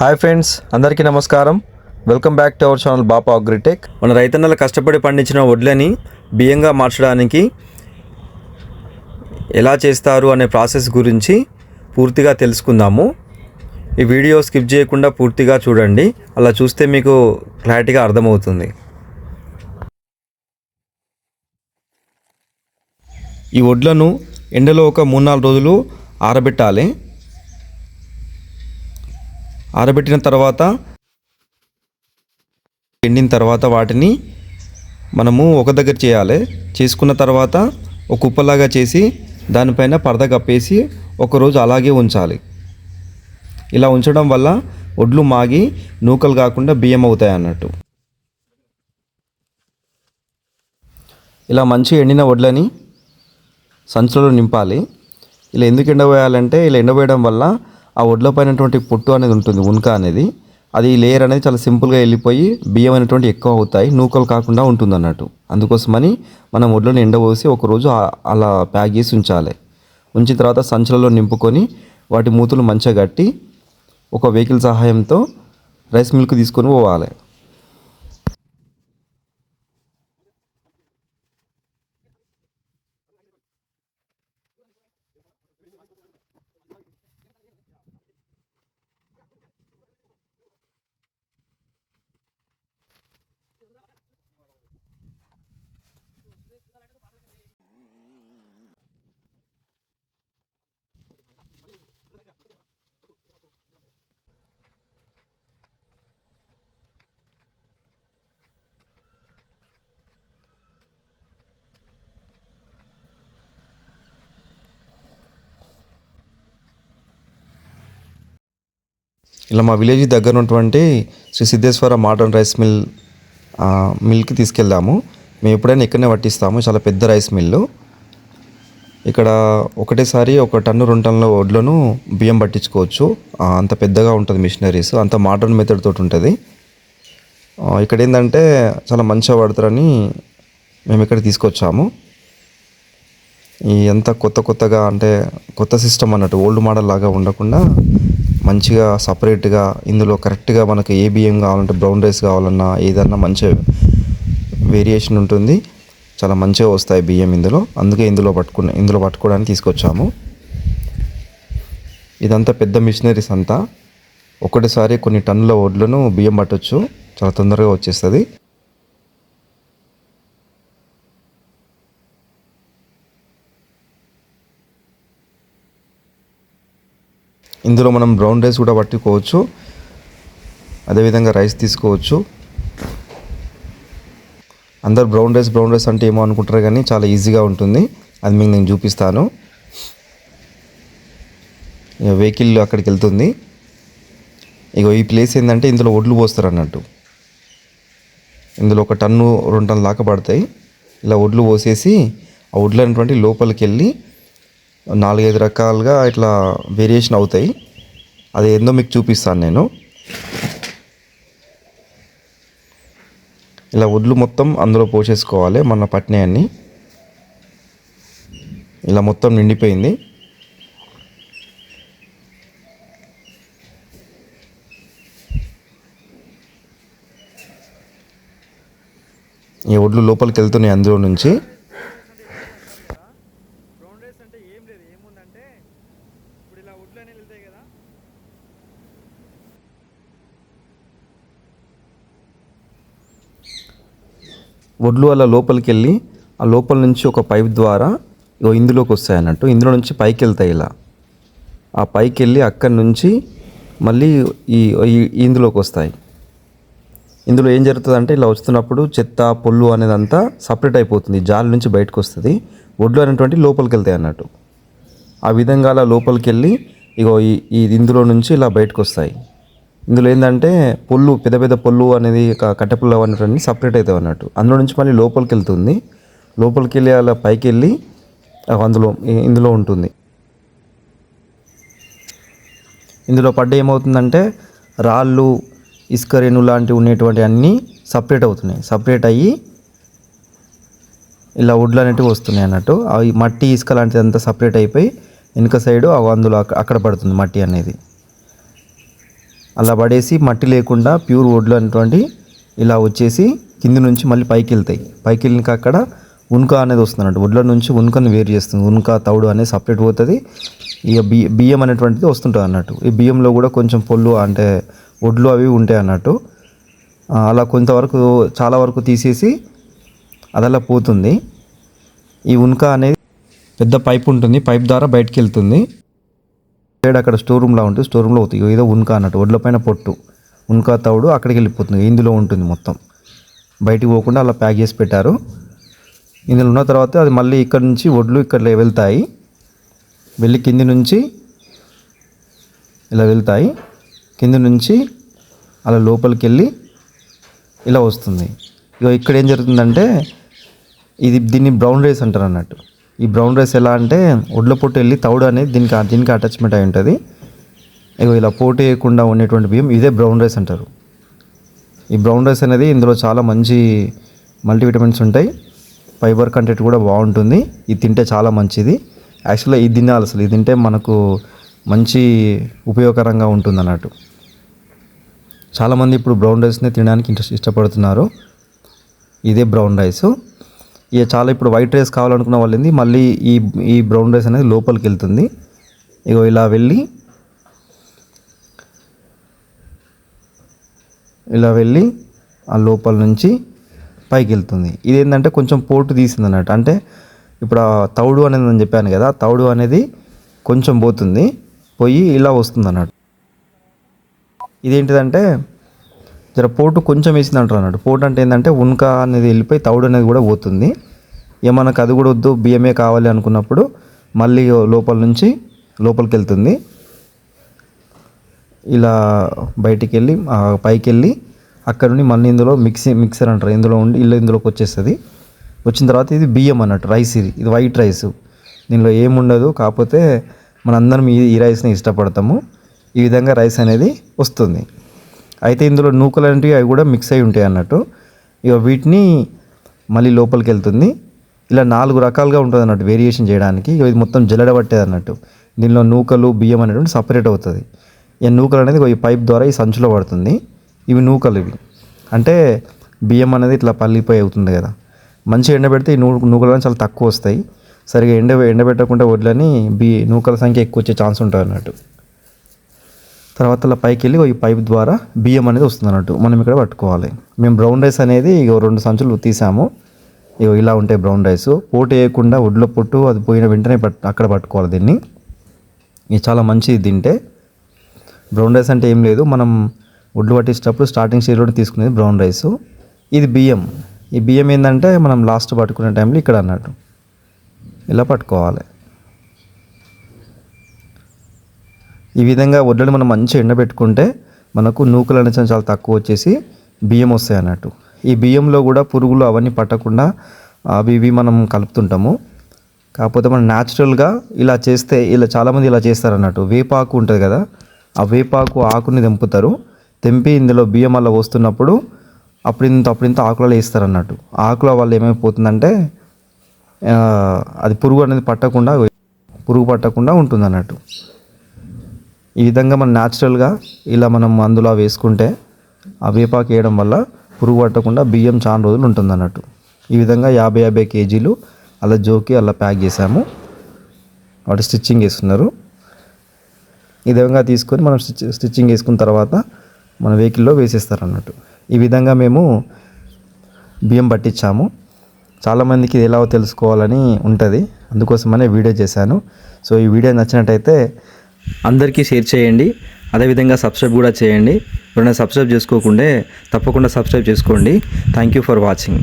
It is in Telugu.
హాయ్ ఫ్రెండ్స్ అందరికీ నమస్కారం. Welcome back to our channel Bapa Agritech మన రైతన్నలు కష్టపడి పండించిన వడ్లని బియ్యంగా మార్చడానికి ఎలా చేస్తారు అనే ప్రాసెస్ గురించి పూర్తిగా తెలుసుకుందాము. ఈ వీడియో స్కిప్ చేయకుండా పూర్తిగా చూడండి. అలా చూస్తే మీకు క్లారిటీగా అర్థమవుతుంది. ఈ వడ్లను ఎండలో ఒక మూడు నాలుగు రోజులు ఆరబెట్టాలి. ఆరబెట్టిన తర్వాత ఎండిన తర్వాత వాటిని మనము ఒక దగ్గర చేయాలి. చేసుకున్న తర్వాత ఒక కుప్పలాగా చేసి దానిపైన పరద కప్పేసి ఒకరోజు అలాగే ఉంచాలి. ఇలా ఉంచడం వల్ల ఒడ్లు మాగి నూకలు కాకుండా బియ్యం అవుతాయి అన్నట్టు. ఇలా మంచి ఎండిన వడ్లని సంచులలో నింపాలి. ఇలా ఎందుకు ఎండబోయాలంటే ఇలా ఎండబోయడం వల్ల ఆ వడ్ల పైనటువంటి పొట్టు అనేది ఉంటుంది ఉన్క అనేది. అది లేయర్ అనేది చాలా సింపుల్గా వెళ్ళిపోయి బియ్యం అనేటువంటి ఎక్కువ అవుతాయి నూకలు కాకుండా ఉంటుంది అన్నట్టు అందుకోసమని మనం వడ్లను ఎండబోసి ఒకరోజు అలా ప్యాక్ చేసి ఉంచాలి. ఉంచిన తర్వాత సంచులలో నింపుకొని వాటి మూతులు మంచిగా కట్టి ఒక వెహికల్ సహాయంతో రైస్ మిల్క్ తీసుకొని పోవాలి. ఇలా మా విలేజ్ దగ్గర ఉన్నటువంటి Shri Siddheshwara modern rice mill మిల్కి తీసుకెళ్దాము మేము ఎప్పుడైనా ఇక్కడనే పట్టిస్తాము చాలా పెద్ద రైస్ మిల్లు ఇక్కడ ఒకటేసారి ఒక టన్ను రెండు టన్నుల వడ్లను బియ్యం పట్టించుకోవచ్చు. అంత పెద్దగా ఉంటుంది మిషనరీస్. అంత మోడర్న్ మెథడ్ తోటి ఉంటుంది. ఇక్కడ ఏంటంటే చాలా మంచిగా పడతారని మేము ఇక్కడ తీసుకొచ్చాము. ఈ అంతా కొత్త కొత్తగా అంటే కొత్త సిస్టమ్ అన్నట్టు ఓల్డ్ మోడల్ లాగా ఉండకుండా మంచిగా సపరేట్గా ఇందులో కరెక్ట్గా మనకు ఏ బియ్యం కావాలంటే బ్రౌన్ రైస్ కావాలన్నా ఏదన్నా మంచి వేరియేషన్ ఉంటుంది. చాలా మంచిగా వస్తాయి బియ్యం ఇందులో. అందుకే ఇందులో పట్టుకున్న ఇందులో పట్టుకోవడానికి తీసుకొచ్చాము. ఇదంతా పెద్ద మిషనరీస్ అంతా. ఒకటిసారి కొన్ని టన్నుల వడ్లను బియ్యం పట్టొచ్చు. చాలా తొందరగా వచ్చేస్తుంది. ఇందులో మనం బ్రౌన్ రైస్ కూడా పట్టుకోవచ్చు. అదేవిధంగా రైస్ తీసుకోవచ్చు. అందరు బ్రౌన్ రైస్ బ్రౌన్ రైస్ అంటే ఏమో అనుకుంటారు కానీ చాలా ఈజీగా ఉంటుంది. అది మీకు నేను చూపిస్తాను. వెహికల్ అక్కడికి వెళ్తుంది. ఇక ఈ ప్లేస్ ఏంటంటే ఇందులో ఒడ్లు పోస్తారు అన్నట్టు. ఇందులో ఒక టన్ను రెండు టన్ను దాకా పడతాయి. ఇలా ఒడ్లు పోసేసి ఆ ఒడ్లు అనేటువంటి లోపలికి వెళ్ళి నాలుగైదు రకాలుగా ఇట్లా వేరియేషన్ అవుతాయి. అది ఏందో మీకు చూపిస్తాను నేను. ఇలా వడ్లు మొత్తం అందులో పోసేసుకోవాలి మన పట్నాయన్ని. ఇలా మొత్తం నిండిపోయింది. ఈ ఒడ్లు లోపలికి వెళ్తున్నాయి అందులో నుంచి బ్రౌన్ రైస్ అంటే ఏం లేదు ఏముందంటే ఇప్పుడు ఇలా వుడ్లు అనేవి వెళ్తాయి కదా వడ్లు అలా లోపలికి వెళ్ళి ఆ లోపల నుంచి ఒక పైప్ ద్వారా ఇగో ఇందులోకి వస్తాయి అన్నట్టు. ఇందులో నుంచి పైకి వెళ్తాయి ఇలా. ఆ పైకి వెళ్ళి అక్కడి నుంచి మళ్ళీ ఈ ఇందులోకి వస్తాయి. ఇందులో ఏం జరుగుతుంది అంటే ఇలా వస్తున్నప్పుడు చెత్త పొల్లు అనేదంతా సపరేట్ అయిపోతుంది. జాలి నుంచి బయటకు వస్తుంది. వడ్లు అనేటువంటి లోపలికి వెళ్తాయి అన్నట్టు. ఆ విధంగా అలా లోపలికి వెళ్ళి ఇగో ఈ ఈ ఇందులో నుంచి ఇలా బయటకు వస్తాయి. ఇందులో ఏంటంటే పొల్లు పెద్ద పెద్ద పొల్లు అనేది కట్టెపుల్ల అన్నట్టు సపరేట్ అవుతాయి అన్నట్టు అందులో నుంచి మళ్ళీ లోపలికి వెళ్తుంది లోపలికి వెళ్ళి అలా పైకి వెళ్ళి అందులో ఇందులో ఉంటుంది. ఇందులో పడ్డ ఏమవుతుందంటే రాళ్ళు ఇసుక రేణు లాంటివి ఉండేటువంటి అన్నీ సపరేట్ అవుతున్నాయి. సపరేట్ అయ్యి ఇలా వుడ్లు అనేటివి వస్తున్నాయి అన్నట్టు. అవి మట్టి ఇసుక లాంటిది అంతా సపరేట్ అయిపోయి వెనుక సైడు అవి అందులో అక్కడ పడుతుంది మట్టి అనేది. అలా పడేసి మట్టి లేకుండా ప్యూర్ వడ్లు అనేటువంటి ఇలా వచ్చేసి కింది నుంచి మళ్ళీ పైకి వెళ్తాయి. పైకి వెళ్ళినాక అక్కడ ఉనుక అనేది వస్తుంది అన్నట్టు వడ్ల నుంచి ఉనుకను వేరు చేస్తుంది. ఉనుక తౌడు అనేది సపరేట్ పోతుంది. ఇక బియ్య బియ్యం అనేటువంటిది వస్తుంటుంది అన్నట్టు. ఈ బియ్యంలో కూడా కొంచెం పొల్లు అంటే వడ్లు అవి ఉంటాయి అన్నట్టు. అలా కొంతవరకు చాలా వరకు తీసేసి అది అలా పోతుంది. ఈ ఉనుక అనేది పెద్ద పైప్ ఉంటుంది. పైప్ ద్వారా బయటికి వెళ్తుంది. సైడ్ అక్కడ స్టోర్ రూమ్లా ఉంటుంది స్టోర్ రూమ్లో అవుతుంది ఏదో ఉన్క అన్నట్టు ఒడ్ల పైన పొట్టు. ఉన్క తవుడు అక్కడికి వెళ్ళిపోతుంది ఇందులో ఉంటుంది మొత్తం. బయటికి పోకుండా అలా ప్యాక్ చేసి పెట్టారు. ఇందులో ఉన్న తర్వాత అది మళ్ళీ ఇక్కడ నుంచి ఒడ్లు ఇక్కడ వెళ్తాయి. వెళ్ళి కింది నుంచి ఇలా వెళ్తాయి. కింది నుంచి అలా లోపలికి వెళ్ళి ఇలా వస్తుంది. ఇక ఇక్కడ ఏం జరుగుతుందంటే ఇది దీన్ని బ్రౌన్ రైస్ అంటారు అన్నట్టు. ఈ బ్రౌన్ రైస్ ఎలా అంటే ఒడ్ల పొట్టు వెళ్ళి తౌడు అనేది దీనికి దీనికి అటాచ్మెంట్ అయి ఉంటుంది. ఇగో ఇలా పోటు వేయకుండా ఉండేటువంటి బియ్యం ఇదే బ్రౌన్ రైస్ అంటారు. ఈ బ్రౌన్ రైస్ అనేది ఇందులో చాలా మంచి మల్టీవిటమిన్స్ ఉంటాయి. ఫైబర్ కంటెంట్ కూడా బాగుంటుంది. ఇది తింటే చాలా మంచిది. యాక్చువల్గా ఇది తినాలి అసలు. ఇది తింటే మనకు మంచి ఉపయోగకరంగా ఉంటుంది అన్నట్టు చాలామంది ఇప్పుడు బ్రౌన్ రైస్ని తినడానికి ఇంట్రెస్ట్ ఇష్టపడుతున్నారు. ఇదే బ్రౌన్ రైస్. ఇక చాలా ఇప్పుడు వైట్ రైస్ కావాలనుకున్న వాళ్ళది మళ్ళీ ఈ ఈ బ్రౌన్ రైస్ అనేది లోపలికి వెళ్తుంది. ఇగో ఇలా వెళ్ళి ఇలా వెళ్ళి ఆ లోపల నుంచి పైకి వెళ్తుంది. ఇది ఏంటంటే కొంచెం పోటు తీసింది అన్నట్టు అంటే ఇప్పుడు ఆ తౌడు అనేది నేను చెప్పాను కదా తౌడు అనేది కొంచెం పోతుంది పోయి ఇలా వస్తుంది అన్నట్టు ఇదేంటిదంటే జర పోటు కొంచెం వేసింది అంటారు అన్నట్టు పోటు అంటే ఏంటంటే ఉన్క అనేది వెళ్ళిపోయి తౌడు అనేది కూడా పోతుంది. ఇక మనకు అది కూడా వద్దు బియ్యమే కావాలి అనుకున్నప్పుడు మళ్ళీ లోపల నుంచి లోపలికి వెళ్తుంది. ఇలా బయటికి వెళ్ళి పైకి వెళ్ళి అక్కడ నుండి మళ్ళీ ఇందులో మిక్సీ మిక్సర్ అంటారు. ఇందులో ఉండి ఇల్లు ఇందులోకి వచ్చేస్తుంది. వచ్చిన తర్వాత ఇది బియ్యం అన్నట్టు రైస్ ఇది. ఇది వైట్ రైస్. దీనిలో ఏముండదు కాకపోతే మనందరం ఈ ఈ రైస్ని ఇష్టపడతాము. ఈ విధంగా రైస్ అనేది వస్తుంది. అయితే ఇందులో నూకలు అనేవి అవి కూడా మిక్స్ అయి ఉంటాయి అన్నట్టు. ఇక వీటిని మళ్ళీ లోపలికి వెళ్తుంది. ఇలా నాలుగు రకాలుగా ఉంటుంది అన్నట్టు వేరియేషన్ చేయడానికి. ఇక ఇది మొత్తం జల్లడ పట్టేది అన్నట్టు. దీనిలో నూకలు బియ్యం అనేటువంటి సపరేట్ అవుతుంది. ఈ నూకలు అనేది ఈ పైప్ ద్వారా ఈ సంచులో పడుతుంది. ఇవి నూకలు ఇవి. అంటే బియ్యం అనేది ఇట్లా పల్లిపోయి అవుతుంది కదా. మంచిగా ఎండబెడితే ఈ నూ నూకలు అనేది చాలా తక్కువ వస్తాయి. సరిగా ఎండ ఎండబెట్టకుండా వడ్లని బి నూకల సంఖ్య ఎక్కువ వచ్చే ఛాన్స్ ఉంటుంది అన్నట్టు. తర్వాత పైకి వెళ్ళి ఈ పైప్ ద్వారా బియ్యం అనేది వస్తుంది అన్నట్టు మనం ఇక్కడ పట్టుకోవాలి. మేము బ్రౌన్ రైస్ అనేది ఇక రెండు సంచులు తీసాము. ఇగో ఇలా ఉంటాయి బ్రౌన్ రైస్. పోటు వేయకుండా ఒడ్ల పొట్టు అది పోయిన వెంటనే పట్ అక్కడ పట్టుకోవాలి దీన్ని. ఇది చాలా మంచిది తింటే. బ్రౌన్ రైస్ అంటే ఏం లేదు. మనం ఒడ్లు పట్టించేటప్పుడు స్టార్టింగ్ స్టేజ్లో తీసుకునేది బ్రౌన్ రైస్. ఇది బియ్యం. ఈ బియ్యం ఏంటంటే మనం లాస్ట్ పట్టుకునే టైంలో ఇక్కడ అన్నట్టు. ఇలా పట్టుకోవాలి. ఈ విధంగా వడ్లను మనం మంచిగా ఎండబెట్టుకుంటే మనకు నూకలు అనేది చాలా తక్కువ వచ్చేసి బియ్యం వస్తాయి అన్నట్టు. ఈ బియ్యంలో కూడా పురుగులు అవన్నీ పట్టకుండా అవి ఇవి మనం కలుపుతుంటాము. కాకపోతే మనం న్యాచురల్గా ఇలా చేస్తే ఇలా చాలామంది ఇలా చేస్తారు అన్నట్టు. వేపాకు ఉంటుంది కదా ఆ వేపాకు ఆకుని తెంపుతారు. తెంపి ఇందులో బియ్యం అలా వస్తున్నప్పుడు అప్పుడింత అప్పుడింత ఆకులలో వేస్తారు అన్నట్టు. ఆకుల వల్ల ఏమైపోతుందంటే అది పురుగు అనేది పట్టకుండా పురుగు పట్టకుండా ఉంటుంది అన్నట్టు. ఈ విధంగా మనం న్యాచురల్గా ఇలా మనం మందులా వేసుకుంటే ఆ వేపాకు వేయడం వల్ల పురుగు పట్టకుండా బియ్యం చాలా రోజులు ఉంటుంది అన్నట్టు ఈ విధంగా యాభై యాభై కేజీలు అలా జోకి అలా ప్యాక్ చేసాము వాటి స్టిచ్చింగ్ వేస్తున్నారు ఈ విధంగా తీసుకొని మనం స్టిచ్ స్టిచ్చింగ్ వేసుకున్న తర్వాత మన వెహికల్లో వేసేస్తారు అన్నట్టు ఈ విధంగా మేము బియ్యం పట్టించాము. చాలామందికి ఇది ఎలా తెలుసుకోవాలని ఉంటుంది. అందుకోసమనే వీడియో చేశాను. సో ఈ వీడియో నచ్చినట్టయితే అందరికీ షేర్ చేయండి. అదేవిధంగా సబ్స్క్రైబ్ కూడా చేయండి. ఎవరైనా సబ్స్క్రైబ్ చేసుకోకుంటే తప్పకుండా సబ్స్క్రైబ్ చేసుకోండి. Thank you for watching.